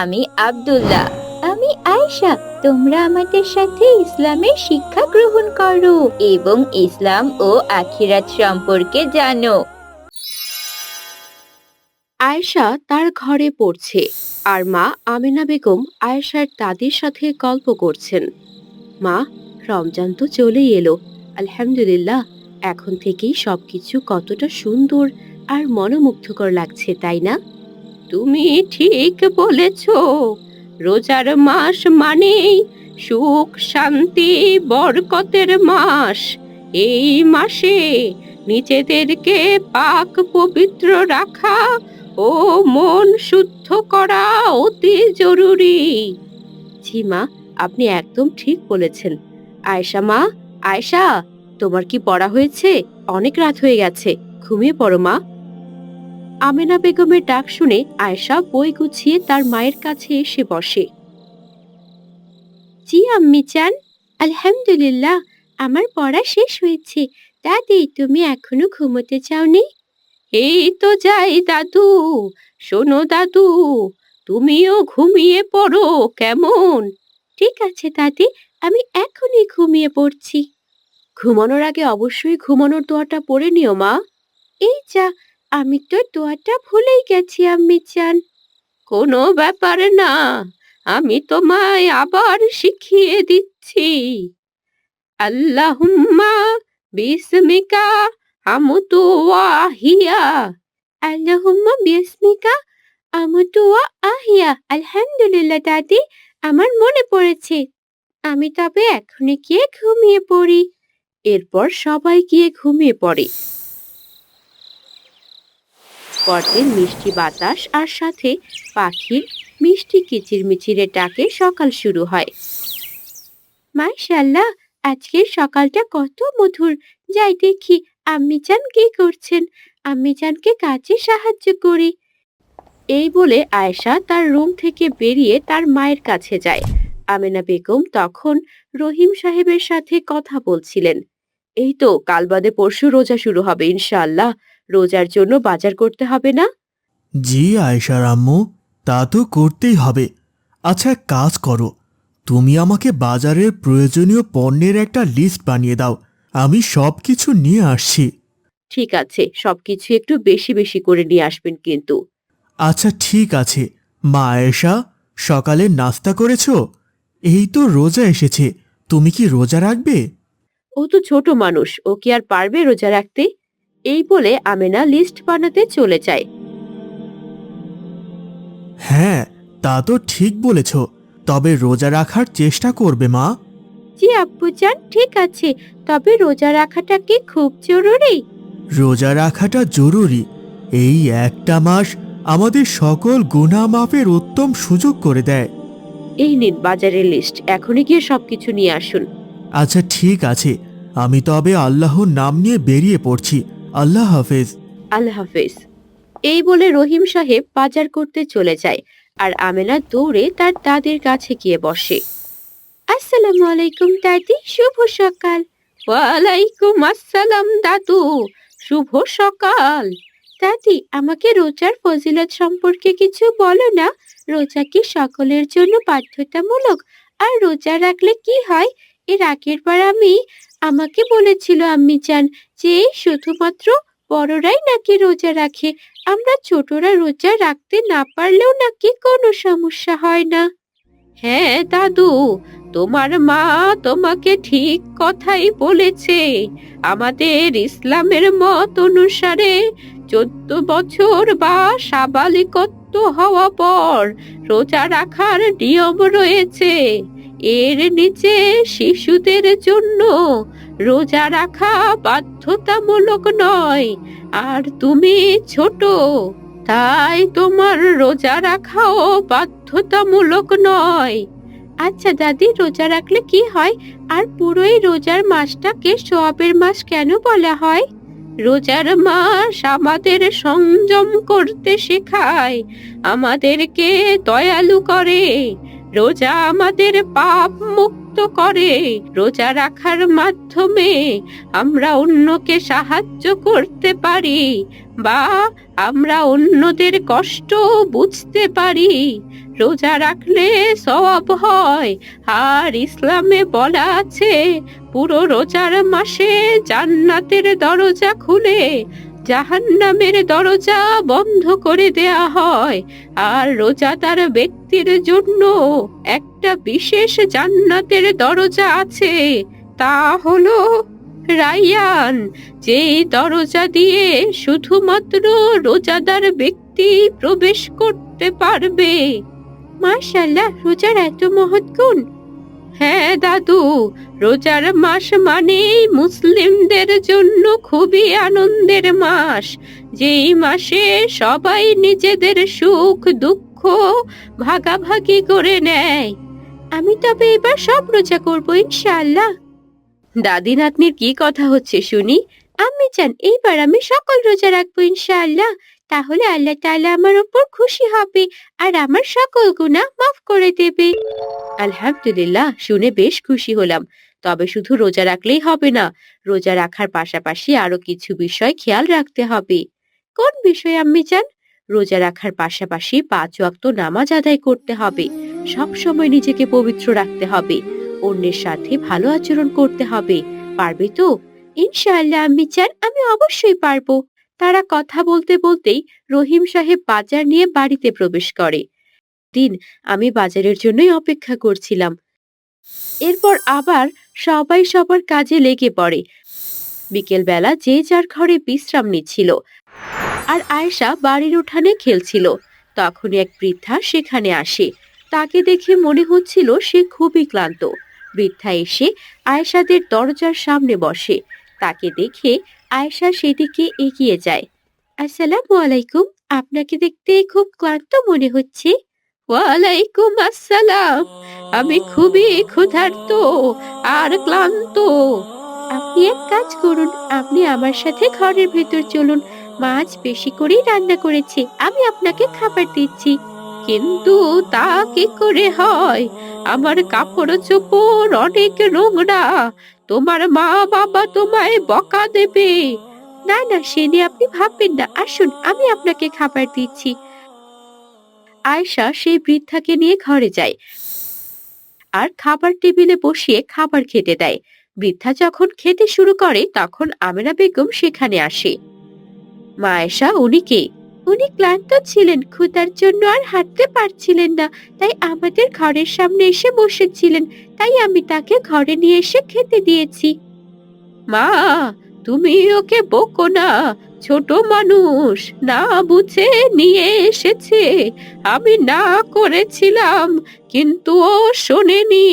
আমি আব্দুল্লাহ। আমি আয়েশা। তোমরা আমাদের সাথে ইসলামের শিক্ষা গ্রহণ করো এবং ইসলাম ও আখিরাত সম্পর্কে জানো। আয়েশা তার ঘরে পড়ছে আর মা আমিনা বেগম আয়েশার দাদির সাথে গল্প করছেন। মা, রমজান তো চলেই এলো। আলহামদুলিল্লাহ, এখন থেকেই সবকিছু কতটা সুন্দর আর মনোমুগ্ধকর লাগছে, তাই না? তুমি ঠিক বলেছ। রোজার মাস মানেই সুখ, শান্তি, বরকতের মাস। এই মাসে নিজেদেরকে পাক পবিত্র রাখা ও মন শুদ্ধ করা অতি জরুরি। জি মা, আপনি একদম ঠিক বলেছেন। আয়েশা মা, আয়েশা, তোমার কি পড়া হয়েছে? অনেক রাত হয়ে গেছে। ঘুমিয়ে পড়ো মা। আমেনা বেগমের ডাক শুনে আয়েশা বই গুছিয়ে তার মায়ের কাছে এসে বসে। জি আম্মি চান, আলহামদুলিল্লাহ, আমার পড়া শেষ হয়েছে। দাদি, তুমি এখনও ঘুমোতে চাওনি? এই তো যাই দাদু, শোনো দাদু, তুমিও ঘুমিয়ে পড়ো, কেমন? ঠিক আছে দাদি, আমি এখনই ঘুমিয়ে পড়ছি। ঘুমানোর আগে অবশ্যই ঘুমানোর দোয়াটা পড়ে নিও মা। এই যা আমি তো দোয়াটা ভুলেই গেছি, আম্মি চান। কোনো ব্যাপার না, আমি তোমায় আবার শিখিয়ে দিচ্ছি। আল্লাহুম্মা বিসমিকা আমুতু ওয়াহিয়া। আল্লাহুম্মা বিসমিকা আমুতু ওয়া আহিয়া আলহামদুলিল্লাহ দাদি, আমার মনে পড়েছে। আমি তবে এখনই গিয়ে ঘুমিয়ে পড়ি। এরপর সবাই গিয়ে ঘুমিয়ে পড়ে। পরদিন মিষ্টি বাতাস আর সাথে পাখির মিষ্টি কিচিরমিচিরে ডাকে সকাল শুরু হয়। মাশাল্লাহ আজকের সকালটা কত মধুর। যাই দেখি আম্মি চান কি করছেন। আম্মি চানকে কাজে সাহায্য করি। এই বলে আয়েশা তার রুম থেকে বেরিয়ে তার মায়ের কাছে যায়। আমেনা বেগম তখন রহিম সাহেবের সাথে কথা বলছিলেন। এই তো, কাল বাদে পরশু রোজা শুরু হবে, ইনশাআল্লাহ। রোজার জন্য বাজার করতে হবে না? জি আয়েশার আম্মু তা তো করতেই হবে। আচ্ছা এক কাজ করো। তুমি আমাকে বাজারের প্রয়োজনীয় পণ্যের একটা লিস্ট বানিয়ে দাও। আমি সব কিছু নিয়ে আসছি। ঠিক আছে সবকিছু একটু বেশি বেশি করে নিয়ে আসবেন কিন্তু। আচ্ছা ঠিক আছে। মা আয়েশা সকালে নাস্তা করেছ? এই তো রোজা এসেছে। তুমি কি রোজা রাখবে? ও তো ছোট মানুষ ও কি আর পারবে রোজা রাখতে? এই বলে আমেনা লিস্ট বানাতে চলে যায়। হ্যাঁ তা তো ঠিক বলেছ তবে রোজা রাখার চেষ্টা করবে মা। জি আব্বুজান ঠিক আছে তবে রোজা রাখাটা কি খুব জরুরি? রোজা রাখাটা জরুরি এই একটা মাস আমাদের সকল গুনাহ মাফের উত্তম সুযোগ করে দেয়। এই নিন বাজারের লিস্ট এখনই গিয়ে সবকিছু নিয়ে আসুন। আচ্ছা ঠিক আছে আমি তবে আল্লাহর নাম নিয়ে বেরিয়ে পড়ছি। আল্লাহ হাফেজ। আল্লাহ হাফেজ। এই বলে রহিম সাহেব বাজার করতে চলে যায় আর আমেনা দৌড়ে তার দাদির কাছে গিয়ে বসে। আসসালামু আলাইকুম দাদি, শুভ সকাল। ওয়ালাইকুম আসসালাম দাদু, শুভ সকাল। দাদি, আমাকে রোজার ফজিলত সম্পর্কে কিছু বলো না। রোজা কি সকলের জন্য বাধ্যতামূলক? আর রোজা রাখলে কি হয়? এর আগের বার আমি আমাকে বলেছিল আম্মি চান যে, শুধুমাত্র বড়রাই নাকি রোজা রাখে। আমরা ছোটরা রোজা রাখতে না পারলেও নাকি কোনো সমস্যা হয় না। হ্যাঁ দাদু, তোমার মা তোমাকে ঠিক কথাই বলেছে। আমাদের ইসলামের মত অনুসারে চোদ্দ বছর বা সাবালিকত্ব হওয়া পর রোজা রাখার নিয়ম রয়েছে। এর নিচে শিশুদের জন্য রোজা রাখা বাধ্যতামূলক নয়। আর তুমি ছোট, তাই তোমার রোজা রাখাও বাধ্যতামূলক নয়। আচ্ছা দাদি, রোজা রাখলে কি হয়? আর পুরোই রোজার মাসটাকে সোয়াবের মাস কেন বলা হয়? রোজার মাস আমাদের সংযম করতে শেখায়, আমাদেরকে দয়ালু করে। রোজা আমাদের পাপ মুক্ত করে। রোজা রাখার মাধ্যমে আমরা অন্যকে সাহায্য করতে পারি বা আমরা অন্যদের কষ্ট বুঝতে পারি। রোজা রাখলে সওয়াব হয়। আর ইসলামে বলা আছে, পুরো রোজার মাসে জান্নাতের দরজা খুলে জাহান্নামের দরজা বন্ধ করে দেয়া হয়, আর রোজাদার ব্যক্তির জন্য একটা বিশেষ জান্নাতের দরজা আছে, তা হলো রায়ান যে দরজা দিয়ে শুধুমাত্র রোজাদার ব্যক্তি প্রবেশ করতে পারবে। মাশাল্লাহ রোজার এত মহৎ গুণ। হ্যাঁ দাদু, রোজার মাস মানেই মুসলিমদের জন্য খুবই আনন্দের মাস। যেই মাসে সবাই নিজেদের সুখ, দুঃখ ভাগাভাগি করে নেয়। আমি তবে এবার সব রোজা করব, ইনশাআল্লাহ। দাদি নাতনির কি কথা হচ্ছে শুনি? আমি চান এইবার আমি সকল রোজা রাখব, ইনশাআল্লাহ। তাহলে আল্লাহ তাআলা আমার উপর খুশি হবে আর আমার সকল গুনাহ মাফ করে দেবে। আলহামদুলিল্লাহ, শুনে বেশ খুশি হলাম। তবে শুধু রোজা রাখলেই হবে না, রোজা রাখার পাশাপাশি আরও কিছু বিষয় খেয়াল রাখতে হবে। কোন বিষয়, আম্মি চান রোজা রাখার পাশাপাশি পাঁচ ওয়াক্ত নামাজ আদায় করতে হবে। সব সময় নিজেকে পবিত্র রাখতে হবে। অন্যের সাথে ভালো আচরণ করতে হবে। পারবে তো? ইনশাআল্লাহ, আম্মি চান আমি অবশ্যই পারব। তারা কথা বলতে বলতেই রহিম সাহেব বাজার নিয়ে বাড়িতে প্রবেশ করে। দিন, আমি বাজারের জন্যই অপেক্ষা করছিলাম। এরপর আবার সবাই সবার কাজে লেগে পড়ে। বিকেলবেলা যে যার ঘরে বিশ্রাম নিচ্ছিল আর আয়েশা বাড়ির উঠানে খেলছিল, তখনই এক বৃদ্ধা সেখানে আসে। তাকে দেখে মনে হচ্ছিল সে খুবই ক্লান্ত। বৃদ্ধা এসে আয়েশাদের দরজার সামনে বসে। তাকে দেখে আয়েশা সেদিকে এগিয়ে যায়। আসসালামু আলাইকুম। আপনাকে দেখতে খুব ক্লান্ত মনে হচ্ছে। ওয়ালাইকুম আসসালাম। আমি খুবই ক্ষুধার্ত আর ক্লান্ত। আপনি এক কাজ করুন। আপনি আমার সাথে ঘরের ভেতর চলুন। মাছ বেশি করেই রান্না করেছি। আমি আপনাকে খাবার দিচ্ছি। কিন্তু তা কি করে হয়? আমার কাপড় চোপড় অনেক নোংরা। তোমার মা বাবা তোমায় বকা দেবে। না না সে নিয়ে আপনি ভাববেন না। আসুন, আমি আপনাকে খাবার দিচ্ছি। আয়শা সেই বৃদ্ধাকে নিয়ে ঘরে যায় আর খাবার টেবিলে বসিয়ে খাবার খেতে দেয়। বৃদ্ধা যখন খেতে শুরু করে, তখন আমেনা বেগম সেখানে আসে। মা আয়েশা, উনি কে? উনি ক্লান্ত ছিলেন, ক্ষুধার জন্য আর হাঁটতে পারছিলেন না। তাই আমাদের ঘরের সামনে এসে বসেছিলেন। তাই আমি তাকে ঘরে নিয়ে এসে খেতে দিয়েছি। মা, তুমি ওকে বকো না। ছোট মানুষ, না বুঝে নিয়ে এসেছে। আমি না করেছিলাম, কিন্তু ও শোনেনি।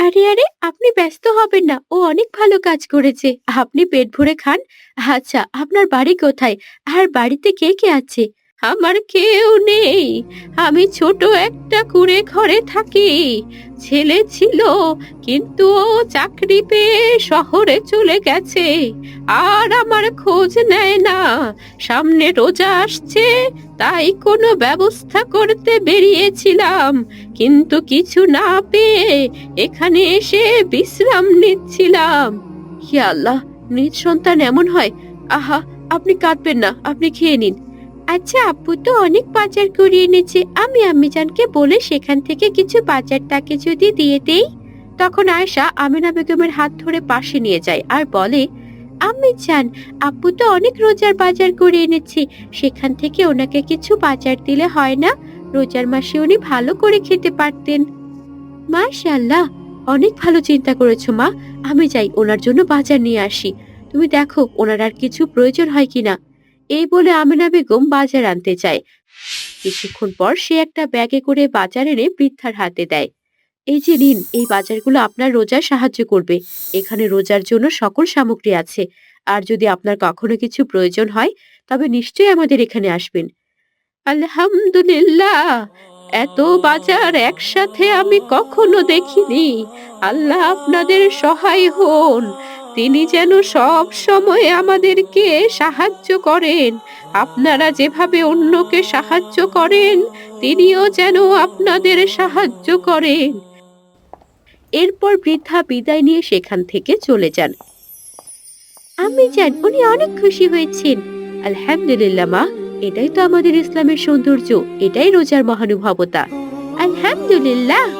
আরে আরে, আপনি ব্যস্ত হবেন না। ও অনেক ভালো কাজ করেছে। আপনি পেট ভরে খান। আচ্ছা আপনার বাড়ি কোথায়? আর বাড়িতে কে কে আছে? আমার কেউ নেই। আমি ছোট একটা কুড়ে ঘরে থাকি। ছেলে ছিল, কিন্তু ও চাকরি পেয়ে শহরে চলে গেছে। আর আমার খোঁজ নেয় না। সামনে রোজা আসছে, তাই কোনো ব্যবস্থা করতে বেরিয়েছিলাম। কিন্তু কিছু না পেয়ে এখানে এসে বিশ্রাম নিচ্ছিলাম। হি আল্লাহ, নিজ সন্তান এমন হয়? আহা, আপনি কাঁদবেন না, আপনি খেয়ে নিন। আচ্ছা আপু তো অনেক বাজার করে এনেছে। আমি আম্মিজানকে বলে সেখান থেকে কিছু বাজার তাকে যদি দিয়ে দেই? তখন আয়েশা আমিনা বেগমের হাত ধরে পাশে নিয়ে যায় আর বলে আম্মি চান আপু তো অনেক রোজার বাজার করে এনেছে। সেখান থেকে ওনাকে কিছু বাজার দিলে হয় না? রোজার মাসে উনি ভালো করে খেতে পারতেন। মাশাআল্লাহ, অনেক ভালো চিন্তা করেছ মা। আমি যাই, ওনার জন্য বাজার নিয়ে আসি। তুমি দেখো, ওনার আর কিছু প্রয়োজন হয় কিনা? এই বলে আমিনা বেগম বাজার আনতে চায় কিছুক্ষণ পর সে একটা ব্যাগে করে বাজার এনে বৃদ্ধার হাতে দেয়। এই যে নিন, এই বাজারগুলো আপনার রোজায় সাহায্য করবে। এখানে রোজার জন্য সকল সামগ্রী আছে। আর যদি আপনার কখনো কিছু প্রয়োজন হয়, তবে নিশ্চয়ই আমাদের এখানে আসবেন। আলহামদুলিল্লাহ, এত বাজার একসাথে আমি কখনো দেখিনি। আল্লাহ আপনাদের সহায় হন। তিনি যেন সব সময় আমাদেরকে সাহায্য করেন। আপনারা যেভাবে অন্যকে সাহায্য করেন, তিনিও যেন আপনাদের সাহায্য করেন। এরপর বৃদ্ধা বিদায় নিয়ে সেখান থেকে চলে যান। আমি জান, উনি অনেক খুশি হয়েছেন। আলহামদুলিল্লাহ, মা। এটাই তো আমাদের ইসলামের সৌন্দর্য। এটাই রোজার মহানুভবতা। আলহামদুলিল্লাহ।